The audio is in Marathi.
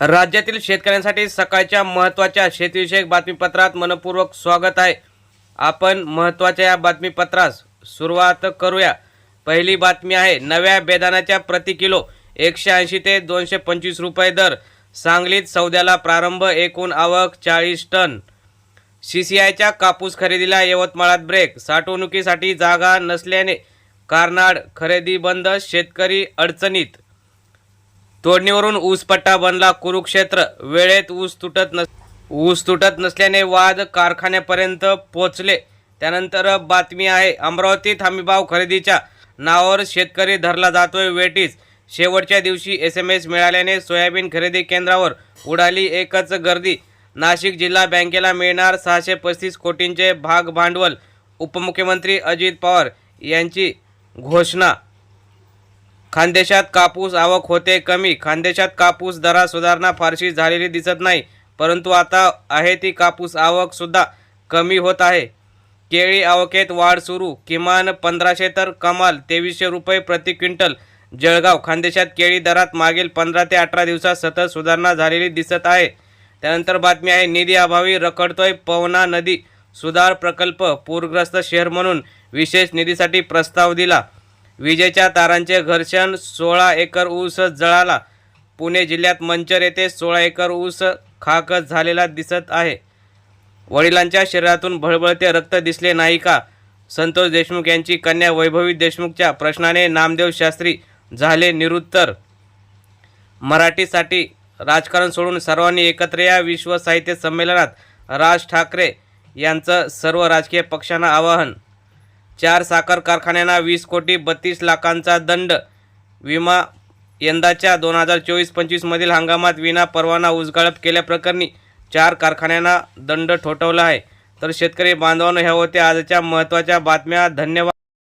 राज्यातील शेतकऱ्यांसाठी सकाळच्या महत्त्वाच्या शेतीविषयक बातमीपत्रात मनपूर्वक स्वागत आहे. आपण महत्त्वाच्या या बातमीपत्रास सुरुवात करूया. पहिली बातमी आहे नव्या बेदानाच्या प्रति किलो एकशे ऐंशी ते दोनशे पंचवीस रुपये दर. सांगलीत सौद्याला प्रारंभ एकूण आवक चाळीस टन. सी सी आयच्या कापूस खरेदीला यवतमाळात ब्रेक साठवणुकीसाठी जागा नसल्याने कारनाड खरेदी बंद शेतकरी अडचणीत. तोडणीवरून ऊस पट्टा बनला. कुरुक्षेत्र वेळेत ऊस तुटत नस ऊस तुटत नसल्याने वाद कारखान्यापर्यंत पोचले. त्यानंतर बातमी आहे अमरावतीत हमीभाव खरेदीच्या नावावर शेतकरी धरला जातोय वेटीस शेवटच्या दिवशी एस एम एस मिळाल्याने सोयाबीन खरेदी केंद्रावर उडाली एकच गर्दी. नाशिक जिल्हा बँकेला मिळणार सहाशे पस्तीस कोटींचे भाग भांडवल उपमुख्यमंत्री अजित पवार यांची घोषणा खानदेशात कापूस आवक होते कमी. खानदेशात कापूस दरात सुधारणा फारशी झालेली दिसत नाही परंतु आता आहे ती कापूस आवक सुद्धा कमी होत आहे. केळी आवकेत वाढ सुरू. किमान पंधराशे तर कमाल. तेवीसशे रुपये प्रति क्विंटल. जळगाव खानदेशात केळी दरात मागील पंधरा ते अठरा दिवसात सतत सुधारणा झालेली दिसत आहे. त्यानंतर बातमी आहे निधी अभावी रखडतोय पवना नदी सुधार प्रकल्प पूरग्रस्त शहर म्हणून विशेष निधीसाठी प्रस्ताव दिला. विजेच्या तारांचे घर्षण सोळा एकर ऊस जळाला. पुणे जिल्ह्यात मंचर येथे सोळा एकर ऊस खाकच झालेला दिसत आहे. वडिलांच्या शरीरातून भळबळते रक्त दिसले नाही का? संतोष देशमुख यांची कन्या वैभवी देशमुखच्या प्रश्नाने नामदेव शास्त्री झाले निरुत्तर. मराठीसाठी राजकारण सोडून सर्वांनी एकत्र या विश्व साहित्य संमेलनात राज ठाकरे यांचं सर्व राजकीय पक्षांना आवाहन चार साखर कारखान्यांना वीस कोटी बत्तीस लाखांचा दंड. विमा यंदाच्या दोन हजार चोवीस पंचवीसमधील हंगामात विना परवाना उजगाळप केल्याप्रकरणी चार कारखान्यांना दंड ठोठवला आहे. तर शेतकरी बांधवांनो ह्या होत्या आजच्या महत्त्वाच्या बातम्या. धन्यवाद.